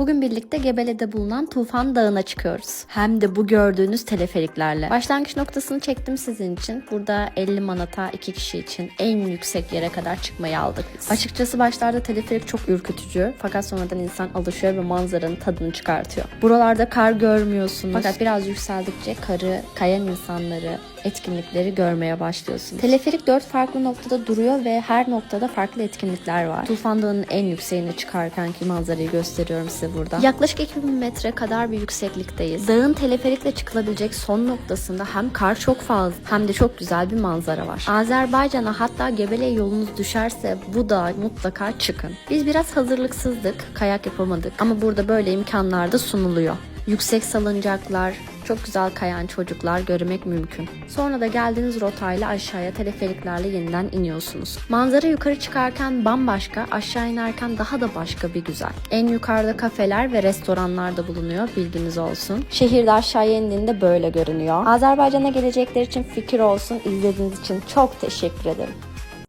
Bugün birlikte Gebele'de bulunan Tufan Dağı'na çıkıyoruz. Hem de bu gördüğünüz teleferiklerle. Başlangıç noktasını çektim sizin için. Burada 50 manata iki kişi için en yüksek yere kadar çıkmayı aldık biz. Açıkçası başlarda teleferik çok ürkütücü. Fakat sonradan insan alışıyor ve manzaranın tadını çıkartıyor. Buralarda kar görmüyorsunuz. Fakat biraz yükseldikçe karı, kayan insanları, etkinlikleri görmeye başlıyorsunuz. Teleferik 4 farklı noktada duruyor ve her noktada farklı etkinlikler var. Tufan Dağı'nın en yükseğine çıkarkenki manzarayı gösteriyorum size burada. Yaklaşık 2000 metre kadar bir yükseklikteyiz. Dağın teleferikle çıkılabilecek son noktasında hem kar çok fazla hem de çok güzel bir manzara var. Azerbaycan'a hatta Gebele'ye yolunuz düşerse bu dağa mutlaka çıkın. Biz biraz hazırlıksızdık, kayak yapamadık ama burada böyle imkanlar da sunuluyor. Yüksek salıncaklar, çok güzel kayan çocuklar görmek mümkün. Sonra da geldiğiniz rotayla aşağıya teleferiklerle yeniden iniyorsunuz. Manzara yukarı çıkarken bambaşka, aşağı inerken daha da başka bir güzel. En yukarıda kafeler ve restoranlar da bulunuyor bilginiz olsun. Şehirde aşağıya indiğinde böyle görünüyor. Azerbaycan'a gelecekler için fikir olsun. İzlediğiniz için çok teşekkür ederim.